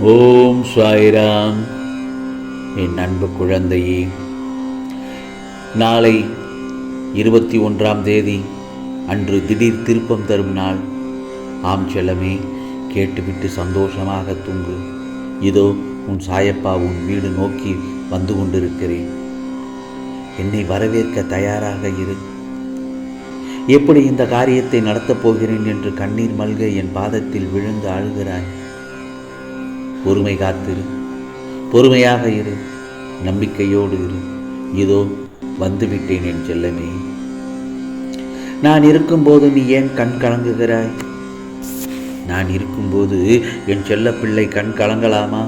ஓம் சாய்ராம். என் அன்பு குழந்தையே நாளை இருபத்தி ஒன்றாம் தேதி அன்று திடீர் திருப்பம் தரும் நாள். ஆம் செல்லமே கேட்டுவிட்டு சந்தோஷமாக தூங்கு. இதோ உன் சாயப்பா உன் வீடு நோக்கி வந்து கொண்டிருக்கிறேன். என்னை வரவேற்க தயாராக இரு. எப்படி இந்த காரியத்தை நடத்தப் போகிறேன் என்று கண்ணீர் மல்க என் பாதத்தில் விழுந்து அழுகிறாய் பொறுமை காத்திரு. பொறுமையாக இரு. நம்பிக்கையோடு இரு. இதோ வந்துவிட்டேன் என் செல்லமே. நான் இருக்கும்போது நீ ஏன் கண் கலங்குகிறாய்? நான் இருக்கும்போது என் செல்ல பிள்ளை கண் கலங்கலாமா?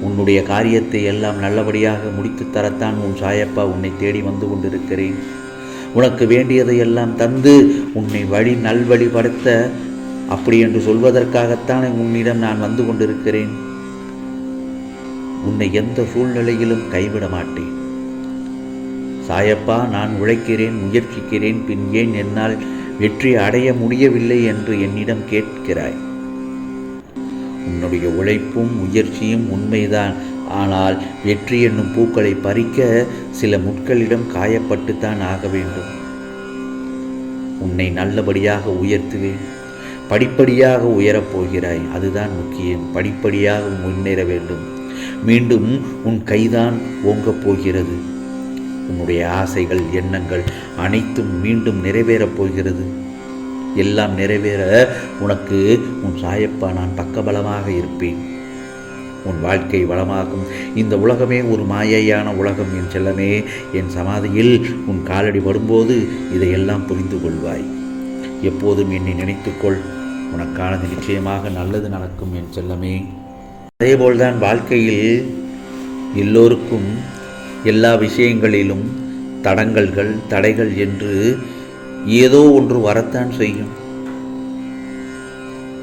உன்னுடைய காரியத்தை எல்லாம் நல்லபடியாக முடித்து தரத்தான் உன் சாயப்பா உன்னை தேடி வந்து கொண்டிருக்கிறேன். உனக்கு வேண்டியதையெல்லாம் தந்து உன்னை வழி நல்வழிப்படுத்த அப்படி என்று சொல்வதற்காகத்தான் உன்னிடம் நான் வந்து கொண்டிருக்கிறேன்? உன்னை எந்த சூழ்நிலையிலும் கைவிட மாட்டேன். சாயப்பா நான் உழைக்கிறேன் முயற்சிக்கிறேன் பின் ஏன் என்னால் வெற்றி அடைய முடியவில்லை என்று என்னிடம் கேட்கிறாய்? உன்னுடைய உழைப்பும் முயற்சியும் உண்மைதான். ஆனால் வெற்றி என்னும் பூக்களை பறிக்க சில முட்களிடம் காயப்பட்டுத்தான் ஆக வேண்டும். உன்னை நல்லபடியாக உயர்த்துவேன். படிப்படியாக உயரப் போகிறாய். அதுதான் முக்கியம். படிப்படியாக முன்னேற வேண்டும். மீண்டும் உன் கைதான் ஓங்கப் போகிறது. உன்னுடைய ஆசைகள் எண்ணங்கள் அனைத்தும் மீண்டும் நிறைவேறப் போகிறது. எல்லாம் நிறைவேற உனக்கு உன் சாயப்பா நான் பக்கபலமாக இருப்பேன். உன் வாழ்க்கை வளமாகும். இந்த உலகமே ஒரு மாயையான உலகம் என் செல்லமே. என் சமாதியில் உன் காலடி வரும்போது இதையெல்லாம் புரிந்து கொள்வாய். எப்போதும் என்னை நினைத்துக்கொள். உனக்கானது நிச்சயமாக நல்லது நடக்கும் என் செல்லமே. அதேபோல்தான் வாழ்க்கையில் எல்லோருக்கும் எல்லா விஷயங்களிலும் தடங்கல்கள் தடைகள் என்று ஏதோ ஒன்று வரத்தான் செய்யும்.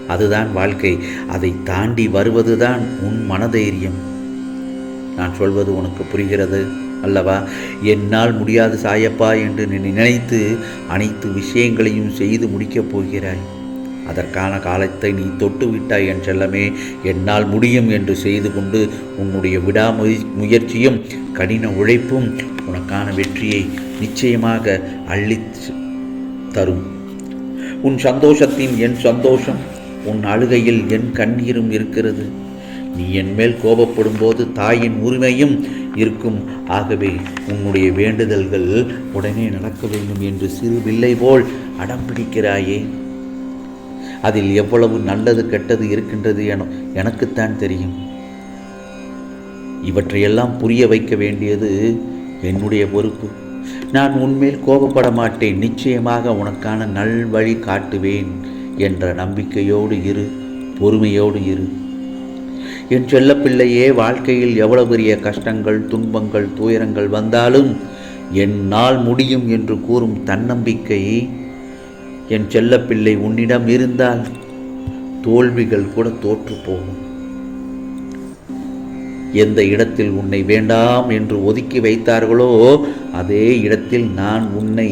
அதுதான் வாழ்க்கை. அதை தாண்டி வருவதுதான் உன் மனதைரியம். நான் சொல்வது உனக்கு புரிகிறது அல்லவா? என்னால் முடியாது சாயப்பா என்று நீ நினைத்து அனைத்து விஷயங்களையும் செய்து முடிக்கப் போகிறாய். அதற்கான காலத்தை நீ தொட்டு விட்டாய் என் செல்லமே. என்னால் முடியும் என்று செய்து கொண்டு உன்னுடைய விடாமுய முயற்சியும் கடின உழைப்பும் உனக்கான வெற்றியை நிச்சயமாக அள்ளி தரும். உன் சந்தோஷத்தின் என் சந்தோஷம் உன் அழுகையில் என் கண்ணீரும் இருக்கிறது. நீ என் மேல் கோபப்படும் போது தாயின் உரிமையும் இருக்கும். ஆகவே உன்னுடைய வேண்டுதல்கள் உடனே நடக்க வேண்டும் என்று சிறு வில்லை போல் அடம் பிடிக்கிறாயே. அதில் எவ்வளவு நல்லது கெட்டது இருக்கின்றது என எனக்குத்தான் தெரியும். இவற்றையெல்லாம் புரிய வைக்க வேண்டியது என்னுடைய பொறுப்பு. நான் உன்மேல் கோபப்பட மாட்டேன். நிச்சயமாக உனக்கான நல்வழி காட்டுவேன் என்ற நம்பிக்கையோடு இரு பொறுமையோடு இரு. என் செல்லப்பிள்ளையே வாழ்க்கையில் எவ்வளவு பெரிய கஷ்டங்கள் துன்பங்கள் துயரங்கள் வந்தாலும் என்னால் முடியும் என்று கூறும் தன்னம்பிக்கை என் செல்லப்பிள்ளை உன்னிடம் இருந்தால் தோல்விகள் கூட தோற்று போகும். எந்த இடத்தில் உன்னை வேண்டாம் என்று ஒதுக்கி வைத்தார்களோ அதே இடத்தில் நான் உன்னை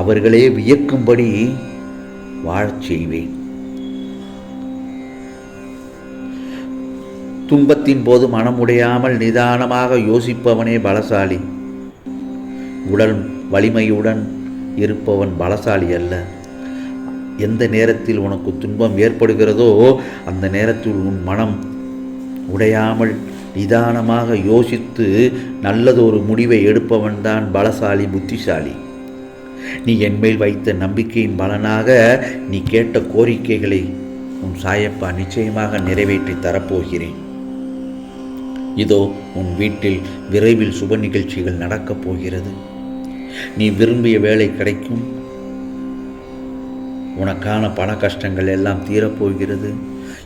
அவர்களே வியக்கும்படி வாழச் செய்வேன். துன்பத்தின் போது மனமுடையாமல் நிதானமாக யோசிப்பவனே பலசாலி. உடல் வலிமையுடன் இருப்பவன் பலசாலி அல்ல. எந்த நேரத்தில் உனக்கு துன்பம் ஏற்படுகிறதோ அந்த நேரத்தில் உன் மனம் உடையாமல் நிதானமாக யோசித்து நல்லதொரு முடிவை எடுப்பவன்தான் பலசாலி புத்திசாலி. நீ என்மேல் வைத்த நம்பிக்கையின் பலனாக நீ கேட்ட கோரிக்கைகளை உன் சாயப்பா நிச்சயமாக நிறைவேற்றி தரப்போகிறேன். இதோ உன் வீட்டில் விரைவில் சுப நிகழ்ச்சிகள் நடக்கப் போகிறது. நீ விரும்பிய வேலை கிடைக்கும். உனக்கான பண கஷ்டங்கள் எல்லாம் தீரப்போகிறது.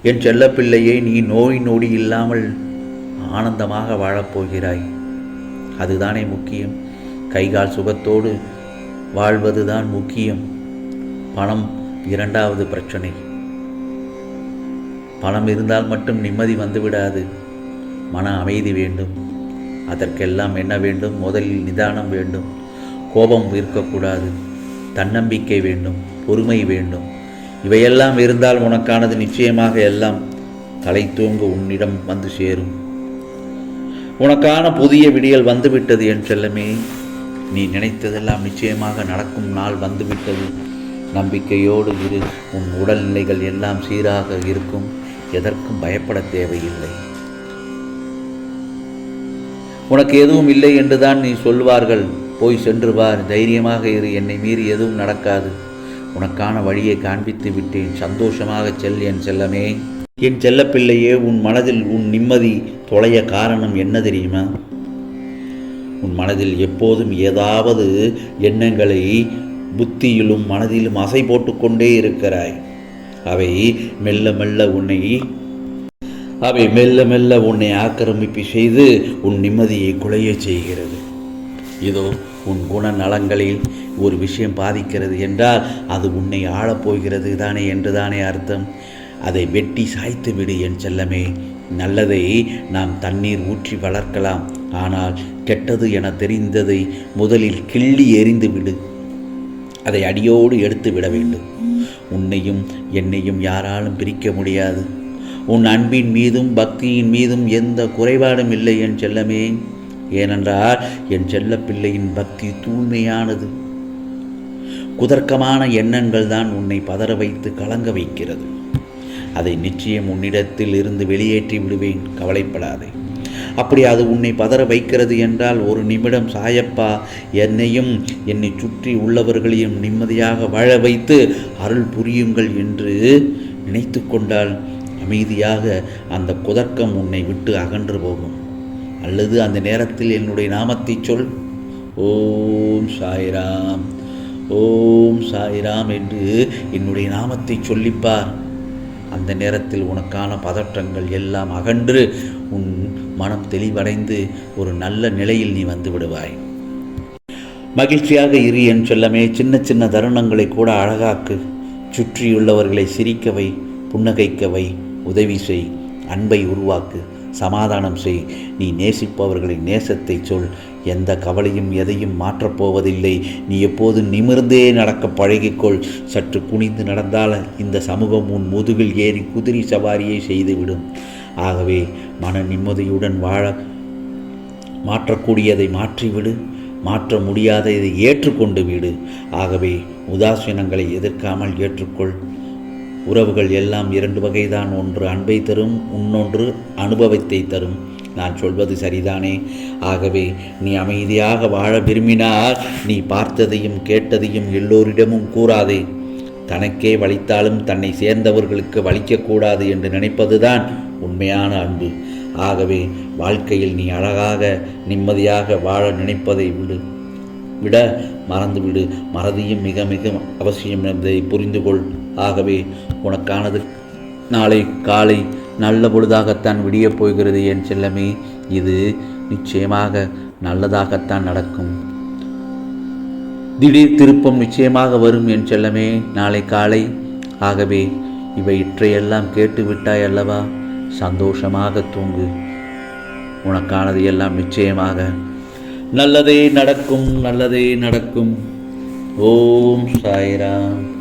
என் செல்லப்பிள்ளையை நீ நோய் நொடி இல்லாமல் ஆனந்தமாக வாழப்போகிறாய். அதுதானே முக்கியம். கைகால் சுகத்தோடு வாழ்வதுதான் முக்கியம். பணம் இரண்டாவது பிரச்சனை. பணம் இருந்தால் மட்டும் நிம்மதி வந்துவிடாது. மன அமைதி வேண்டும். அதற்கெல்லாம் என்ன வேண்டும்? முதலில் நிதானம் வேண்டும். கோபம் இருக்கக்கூடாது தன்னம்பிக்கை வேண்டும் பொறுமை வேண்டும். இவையெல்லாம் இருந்தால் உனக்கானது நிச்சயமாக எல்லாம் தலை தூங்க உன்னிடம் வந்து சேரும். உனக்கான புதிய விடியல் வந்துவிட்டது என் செல்லமே. நீ நினைத்ததெல்லாம் நிச்சயமாக நடக்கும் நாள் வந்துவிட்டது. நம்பிக்கையோடு இரு உன் உடல்நிலைகள் எல்லாம் சீராக இருக்கும். எதற்கும் பயப்பட தேவையில்லை. உனக்கு எதுவும் இல்லை என்றுதான் நீ சொல்வார்கள். போய் சென்று பார் தைரியமாக இரு என்னை மீறி எதுவும் நடக்காது. உனக்கான வழியை காண்பித்து விட்டேன். சந்தோஷமாக செல் என் செல்லமே. என் செல்லப்பிள்ளையே உன் மனதில் உன் நிம்மதி தொலைய காரணம் என்ன தெரியுமா? உன் மனதில் எப்போதும் ஏதாவது எண்ணங்களை புத்தியிலும் மனதிலும் அசை போட்டுக்கொண்டே இருக்கிறாய். அவை மெல்ல மெல்ல உன்னை அவை மெல்ல மெல்ல உன்னை ஆக்கிரமிப்பு செய்து உன் நிம்மதியை குலையச் செய்கிறது. இதோ உன் குணநலங்களில் ஒரு விஷயம் பாதிக்கிறது என்றால் அது உன்னை ஆளப்போகிறது தானே என்று தானே அர்த்தம். அதை வெட்டி சாய்த்து விடு என் செல்லமே. நல்லதை நாம் தண்ணீர் ஊற்றி வளர்க்கலாம். ஆனால் கெட்டது என தெரிந்ததை முதலில் கிள்ளி எறிந்து விடு. அதை அடியோடு எடுத்து விட வேண்டும். உன்னையும் என்னையும் யாராலும் பிரிக்க முடியாது. உன் அன்பின் மீதும் பக்தியின் மீதும் எந்த குறைபாடும் இல்லை என் செல்லமே. ஏனென்றால் என் செல்ல பிள்ளையின் பக்தி தூய்மையானது. குதர்க்கமான எண்ணங்கள் தான் உன்னை பதற வைத்து கலங்க வைக்கிறது. அதை நிச்சயம் உன்னிடத்தில் இருந்து வெளியேற்றி விடுவேன் கவலைப்படாதே. அப்படி அது உன்னை பதற வைக்கிறது என்றால் ஒரு நிமிடம் சாயப்பா என்னையும் என்னை சுற்றி உள்ளவர்களையும் நிம்மதியாக வாழ வைத்து அருள் புரியுங்கள் என்று நினைத்து கொண்டால் அமைதியாக அந்த குதர்க்கம் உன்னை விட்டு அகன்று போகும். அல்லது அந்த நேரத்தில் என்னுடைய நாமத்தை சொல். ஓம் சாய்ராம் ஓம் சாய்ராம் என்று என்னுடைய நாமத்தை சொல்லிப்பார். அந்த நேரத்தில் உனக்கான பதற்றங்கள் எல்லாம் அகன்று உன் மனம் தெளிவடைந்து ஒரு நல்ல நிலையில் நீ வந்து விடுவாய். மகிழ்ச்சியாக இரு என் சொல்லமே சின்ன சின்ன தருணங்களை கூட அழகாக்கு. சுற்றியுள்ளவர்களை சிரிக்கவை புன்னகைக்கவை உதவி செய் அன்பை உருவாக்கு. சமாதானம் செய். நீ நேசிப்பவர்களின் நேசத்தை சொல். எந்த கவலையும் எதையும் மாற்றப் போவதில்லை. நீ எப்போது நிமிர்ந்தே நடக்க பழகிக்கொள். சற்று குனிந்து நடந்தால் இந்த சமூகம் உன் முதுகில் ஏறி குதிரை சவாரியை செய்துவிடும். ஆகவே மன நிம்மதியுடன் வாழ மாற்றக்கூடியதை மாற்றிவிடு. மாற்ற முடியாததை ஏற்றுக்கொண்டு விடு. ஆகவே உதாசீனங்களை எதிர்க்காமல் ஏற்றுக்கொள். உறவுகள் எல்லாம் இரண்டு வகைதான். ஒன்று அன்பை தரும் இன்னொன்று அனுபவத்தை தரும். நான் சொல்வது சரிதானே? ஆகவே நீ அமைதியாக வாழ விரும்பினால் நீ பார்த்ததையும் கேட்டதையும் எல்லோரிடமும் கூறாதே. தனக்கே வலித்தாலும் தன்னை சேர்ந்தவர்களுக்கு வலிக்கக்கூடாது என்று நினைப்பதுதான் உண்மையான அன்பு. ஆகவே வாழ்க்கையில் நீ அழகாக நிம்மதியாக வாழ நினைப்பதை விடு. விட மறந்துவிடு. மறதியும் மிக மிக அவசியம் என்பதை புரிந்து கொள் ஆகவே உனக்கானது நாளை காலை நல்ல பொழுதாகத்தான் விடியப் போகிறது என் செல்லமே. இது நிச்சயமாக நல்லதாகத்தான் நடக்கும். திடீர் திருப்பம் நிச்சயமாக வரும் என் செல்லமே. நாளை காலை. ஆகவே இவை இற்றையெல்லாம் கேட்டு விட்டாய் அல்லவா? சந்தோஷமாக தூங்கு. உனக்கானது எல்லாம் நிச்சயமாக. நல்லதே நடக்கும் நல்லதே நடக்கும். ஓம் சாய்ராம்.